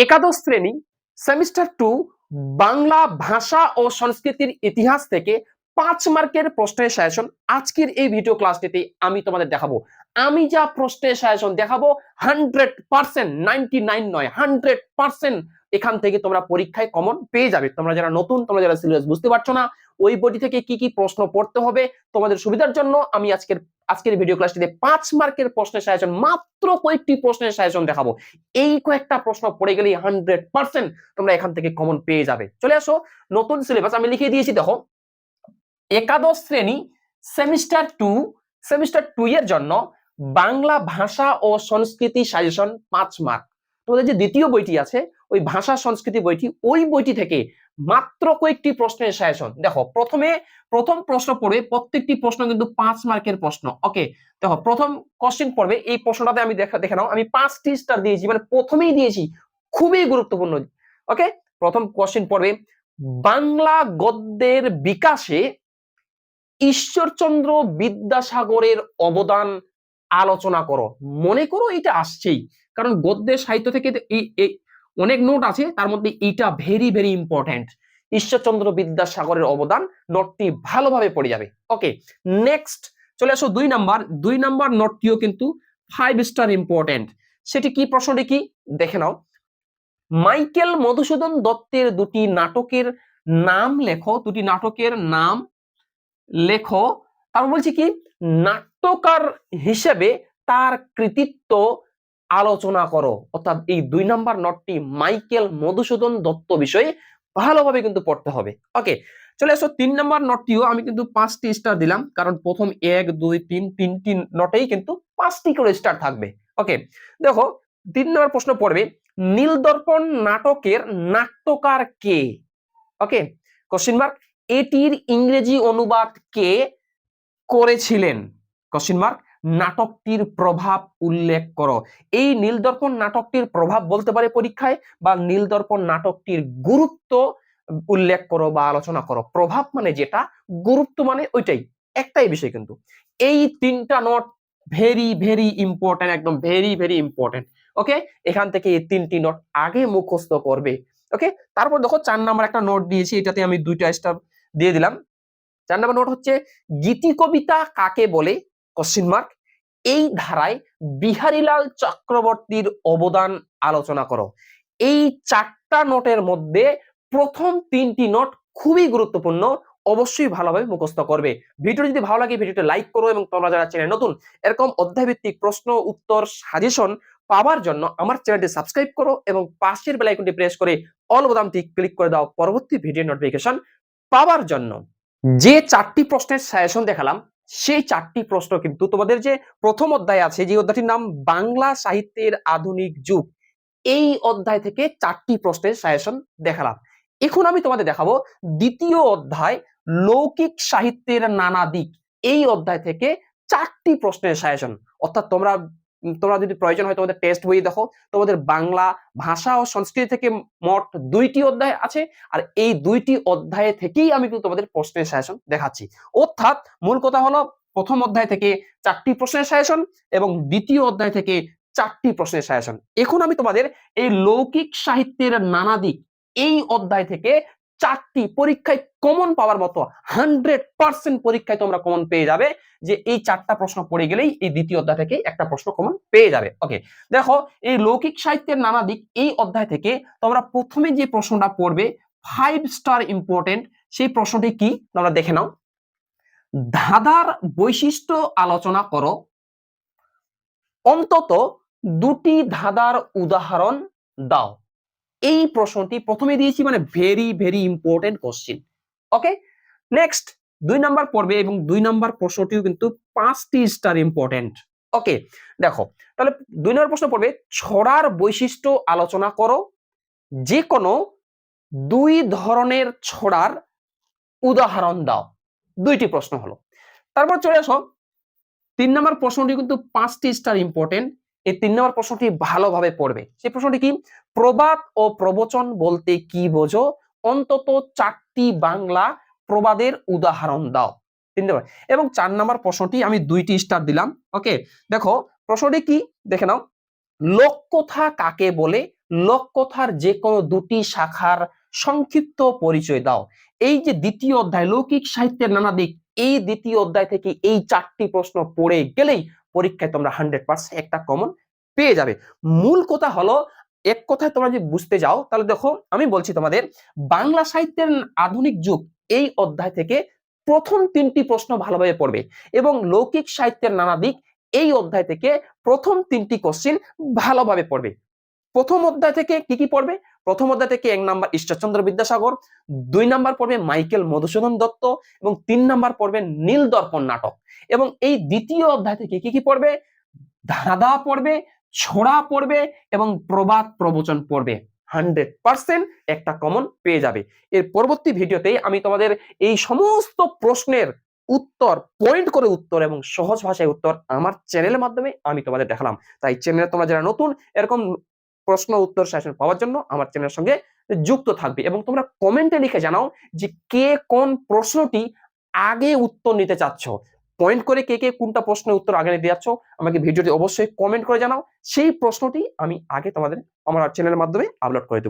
একাদশ শ্রেণি semester two Bangla ভাষা ও সংস্কৃতির ইতিহাস থেকে পাঁচ মার্কের প্রশ্নের সাজেশন আজকের এই ভিডিও ক্লাসটিতে আমি তোমাদের দেখাবো আমি যা প্রশ্নের সাজেশন দেখাবো হান্ড্রেড পার্সেন্ট নাইনটি নাইন নয় হান্ড্রেড পার্সেন্ট এখান থেকে তোমরা পরীক্ষায় কমন পেয়ে যাবে। তোমরা যারা নতুন, তোমরা যারা সিলেবাস বুঝতে পারছ না, ওই বইটি থেকে কি কি প্রশ্ন পড়তে হবে তোমাদের সুবিধার জন্য আমি আজকের আজকের ভিডিও ক্লাসটিতে পাঁচ মার্কের প্রশ্নের সাজেশন, মাত্র কয়েকটি প্রশ্নের সাজেশন দেখাবো। এই কয়েকটা প্রশ্ন পড়ে গেলেই হান্ড্রেড পার্সেন্ট তোমরা এখান থেকে কমন পেয়ে যাবে। চলে আসো, নতুন সিলেবাস আমি লিখে দিয়েছি, দেখো। একাদশ শ্রেণি সেমিস্টার টু সেমিস্টার টু এর জন্য বাংলা ভাষা ও সংস্কৃতি সাজেশন পাঁচ মার্ক। তোমাদের যে দ্বিতীয় বইটি আছে, ওই ভাষা সংস্কৃতি বইটি, ওই বইটি থেকে মাত্র কয়েকটি প্রশ্নের সাজেশন। দেখো, প্রথমে, প্রথম প্রশ্ন পড়বে, প্রত্যেকটি প্রশ্ন কিন্তু পাঁচ মার্কের প্রশ্ন। ওকে, দেখো, প্রথম কোশ্চেন পড়বে, এই প্রশ্নটাতে আমি দেখা, দেখে নাও, আমি পাঁচটি স্টার দিয়েছি মানে প্রথমেই দিয়েছি, খুবই গুরুত্বপূর্ণ। ওকে, প্রথম কোশ্চেন পড়বে, বাংলা গদ্যের বিকাশে ঈশ্বরচন্দ্র বিদ্যাসাগরের অবদান আলোচনা করো। মনে করো এটা আসছেই। কারণ গদ্যের সাহিত্য থেকে অনেক নোট আছে, তার মধ্যে এইটা ভেরি ভেরি ইম্পর্ট্যান্ট ঈশ্বরচন্দ্র বিদ্যাসাগরের অবদান নোটটি ভালোভাবে পড়ে যাবে। ওকে নেক্সট চলে আসো দুই নাম্বার দুই নাম্বার নোটটিও কিন্তু ফাইভ স্টার ইম্পর্ট্যান্ট সেটি কি, প্রশ্নটি কি? দেখে নাও। মাইকেল মধুসূদন দত্তের দুটি নাটকের নাম লেখো। দুটি নাটকের নাম লেখো। তারপর বলছি কি, নাট্যকার হিসেবে তার কৃতিত্ব আলোচনা করো। অর্থাৎ এই দুই নাম্বার নটটি মাইকেল মধুসূদন দত্ত বিষয়ে ভালোভাবে কিন্তু পড়তে হবে। ওকে, চলে আসো তিন নাম্বার নটটিও আমি কিন্তু পাঁচটি স্টার দিলাম, কারণ প্রথম এক, দুই, তিন, তিনটি নটেই কিন্তু পাঁচটি করে স্টার থাকবে। ওকে, দেখো, তিন নম্বর প্রশ্ন পড়বে, নীলদর্পণ নাটকের নাট্যকার কে? ওকে কোশ্চিন মার্ক এটির ইংরেজি অনুবাদ কে করেছিলেন? কোশ্চিন মার্ক নাটকটির প্রভাব উল্লেখ করো। এই নীলদর্পণ নাটকটির প্রভাব বলতে পারে পরীক্ষায় বা নীলদর্পণ নাটকটির গুরুত্ব উল্লেখ করো বা আলোচনা করো। প্রভাব মানে যেটা, গুরুত্ব মানে ওইটাই। একটাই বিষয় কিন্তু। এই তিনটা নোট ভেরি ভেরি ইম্পর্টেন্ট একদম ভেরি ভেরি ইম্পর্টেন্ট ওকে এখান থেকে এই তিনটি নোট আগে মুখস্থ করবে। ওকে তারপর দেখো চার নাম্বার একটা নোট দিয়েছি, এটাতে আমি দুইটা স্টার দিয়ে দিলাম। চার নাম্বার নোট হচ্ছে, গীতি কবিতা কাকে বলে? কোশ্চিন মার্ক এই ধারায় বিহারীলাল চক্রবর্তীর অবদান আলোচনা করো। এই চারটা নোটের মধ্যে প্রথম তিনটি নোট খুবই গুরুত্বপূর্ণ, অবশ্যই ভালোভাবে মুখস্থ করবে। ভিডিও যদি ভালো লাগে ভিডিওটা লাইক করো এবং তোমরা যারা চ্যানেল নতুন, এরকম অধ্যায়ভিত্তিক প্রশ্ন, উত্তর সাজেশন পাওয়ার জন্য আমার চ্যানেলটি সাবস্ক্রাইব করো এবং পাশের বেল আইকনটি প্রেস করে অল বোতামটি ক্লিক করে দাও। পরবর্তী ভিডিও নোটিফিকেশন পাওয়ার জন্য। যে চারটি প্রশ্নের সাজেশন দেখালাম, সেই চারটি প্রশ্ন কিন্তু তোমাদের যে প্রথম অধ্যায় আছে, যে অধ্যায়টির নাম বাংলা সাহিত্যের আধুনিক যুগ, এই অধ্যায় থেকে চারটি প্রশ্নের সাজেশন দেখালাম। এখন আমি তোমাদের দেখাবো দ্বিতীয় অধ্যায়, লৌকিক সাহিত্যের নানা দিক, এই অধ্যায় থেকে চারটি প্রশ্নের সাজেশন অর্থাৎ তোমরা তোমরা যদি প্রয়োজন হয় তোমাদের টেস্ট বই দেখো। তোমাদের বাংলা ভাষা ও সংস্কৃতি থেকে মোট দুইটি অধ্যায় আছে, আর এই দুইটি অধ্যায় থেকেই আমি কিন্তু তোমাদের প্রশ্নের সাজেশন দেখাচ্ছি। অর্থাৎ মূল কথা হলো, প্রথম অধ্যায় থেকে চারটি প্রশ্নের সাজেশন এবং দ্বিতীয় অধ্যায় থেকে চারটি প্রশ্নের সাজেশন এখন আমি তোমাদের এই লৌকিক সাহিত্যের নানা দিক এই অধ্যায় থেকে চারটি পরীক্ষায় কমন পাওয়ার মতো হান্ড্রেড পার্সেন্ট পরীক্ষায় তোমরা কমন পেয়ে যাবে যে এই চারটা প্রশ্ন পড়ে গেলেই এই দ্বিতীয় অধ্যায় থেকে একটা প্রশ্ন কমন পেয়ে যাবে। ওকে দেখো এই লৌকিক সাহিত্যের নানা দিক এই অধ্যায় থেকে তোমরা প্রথমে যে প্রশ্নটা পড়বে ফাইভ স্টার ইম্পর্টেন্ট সেই প্রশ্নটি কি? তোমরা দেখে নাও। ধাঁধার বৈশিষ্ট্য আলোচনা করো। অন্তত দুটি ধাঁধার উদাহরণ দাও। এই প্রশ্নটি প্রথমে দিয়েছি মানে very very important question okay next দুই নাম্বার পড়বে এবং দুই নাম্বার প্রশ্নটিও কিন্তু পাঁচটি স্টার ইম্পর্টেন্ট ওকে দেখো, তাহলে দুই নম্বর প্রশ্ন পড়বে, ছড়ার বৈশিষ্ট্য আলোচনা করো। যে কোনো দুই ধরনের ছড়ার উদাহরণ দাও। দুইটি প্রশ্ন হলো। তারপর চলে আসো। তিন নম্বর প্রশ্নটি কিন্তু পাঁচটি স্টার ইম্পর্টেন্ট এই তিন নম্বর প্রশ্নটি ভালোভাবে পড়বে। সেই প্রশ্নটি কি? প্রবাদ ও প্রবচন বলতে কি বোঝো? অন্তত চারটি বাংলা প্রবাদের উদাহরণ দাও। তিন নম্বর। এবং চার নম্বর প্রশ্নটি আমি দুইটি স্টার দিলাম, ওকে? দেখো, প্রশ্নটি কি? দেখে নাও। লোককথা কাকে বলে? লোককথার যে কোনো দুটি শাখার সংক্ষিপ্ত পরিচয় দাও। এই যে দ্বিতীয় অধ্যায়, লৌকিক সাহিত্যের নানা দিক, এই দ্বিতীয় অধ্যায় থেকে এই চারটি প্রশ্ন পড়ে গেলেই পরীক্ষায় তোমরা হান্ড্রেড পার্সেন্ট একটা কমন পেয়ে যাবে। মূল কথা হলো, এক কথায় তোমরা যদি বুঝতে যাও, তাহলে দেখো, আমি বলছি তোমাদের, বাংলা সাহিত্যের আধুনিক যুগ এই অধ্যায় থেকে প্রথম তিনটি প্রশ্ন ভালোভাবে পড়বে এবং লৌকিক সাহিত্যের নানা দিক এই অধ্যায় থেকে প্রথম তিনটি কোশ্চিন ভালোভাবে পড়বে। প্রথম অধ্যায় থেকে কি কি পড়বে? প্রথম অধ্যায় থেকে এক নাম্বার ঈশ্বরচন্দ্র বিদ্যাসাগর, দুই নাম্বার পড়বে মাইকেল মধুসূদন দত্ত এবং তিন নাম্বার পড়বে নীল দর্পণ নাটক। এবং এই দ্বিতীয় অধ্যায় থেকে কি কি পড়বে? ধাঁধা পড়বে, ছোড়া পড়বে এবং প্রবাদ প্রবচন পড়বে। হান্ড্রেড পার্সেন্ট একটা কমন পেয়ে যাবে। এর পরবর্তী ভিডিওতেই আমি তোমাদের এই সমস্ত প্রশ্নের উত্তর পয়েন্ট করে উত্তর এবং সহজ ভাষায় উত্তর আমার চ্যানেলের মাধ্যমে আমি তোমাদের দেখালাম। তাই চ্যানেলে তোমরা যারা নতুন, এরকম প্রশ্ন উত্তর সেশন পাওয়ার জন্য আমার চ্যানেলের সঙ্গে যুক্ত থাকবে এবং তোমরা কমেন্টে লিখে জানাও যে কে কোন প্রশ্নটি আগে উত্তর নিতে চাচ্ছ। পয়েন্ট করে কে কে কোনটা প্রশ্নের উত্তর আগে নিতে যাচ্ছ, আমাকে ভিডিওটি অবশ্যই কমেন্ট করে জানাও। সেই প্রশ্নটি আমি আগে তোমাদের, আমার চ্যানেলের মাধ্যমে আপলোড করে দেবো।